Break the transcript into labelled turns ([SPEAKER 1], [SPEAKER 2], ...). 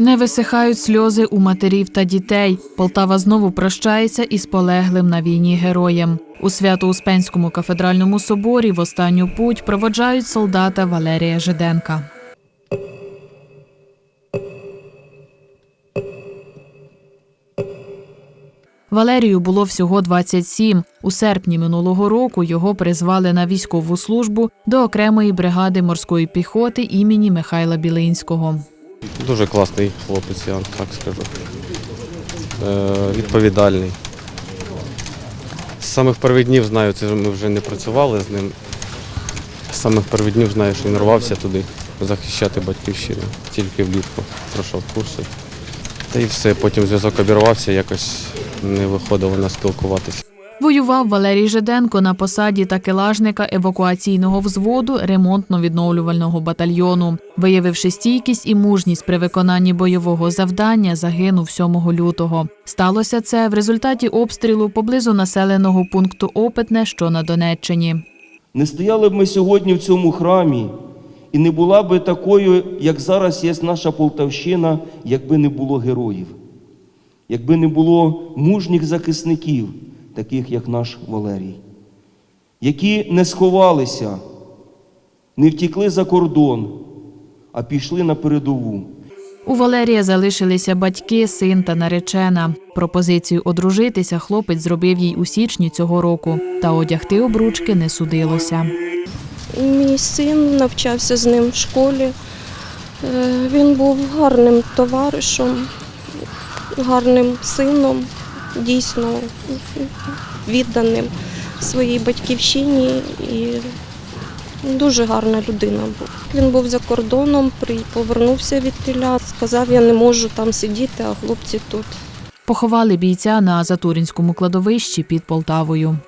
[SPEAKER 1] Не висихають сльози у матерів та дітей. Полтава знову прощається із полеглим на війні героєм. У Свято-Успенському кафедральному соборі в останню путь проводжають солдата Валерія Жиденка. Валерію було всього 27. У серпні минулого року його призвали на військову службу до окремої бригади морської піхоти імені Михайла Білинського.
[SPEAKER 2] Дуже класний хлопець, я так скажу. Е, відповідальний. З самих перших днів знаю, це ми вже не працювали з ним. З самих перших днів знаю, що він рвався туди захищати батьківщину. Тільки влітку пройшов курси. Та й все, потім зв'язок обірвався, якось не виходило нас спілкуватися.
[SPEAKER 1] Воював Валерій Жиденко на посаді такелажника евакуаційного взводу ремонтно-відновлювального батальйону. Виявивши стійкість і мужність при виконанні бойового завдання, загинув 7 лютого. Сталося це в результаті обстрілу поблизу населеного пункту Опитне, що на Донеччині.
[SPEAKER 3] Не стояли б ми сьогодні в цьому храмі, і не була би такою, як зараз є наша Полтавщина, якби не було героїв, якби не було мужніх захисників, таких як наш Валерій, які не сховалися, не втікли за кордон, а пішли на передову.
[SPEAKER 1] У Валерія залишилися батьки, син та наречена. Пропозицію одружитися хлопець зробив їй у січні цього року, та одягти обручки не судилося.
[SPEAKER 4] Мій син навчався з ним в школі. Е, Він був гарним товаришем, гарним сином, дійсно відданим своїй батьківщині і дуже гарна людина був. Він був за кордоном, повернувся від тіля, сказав, я не можу там сидіти, а хлопці тут.
[SPEAKER 1] Поховали бійця на Затурінському кладовищі під Полтавою.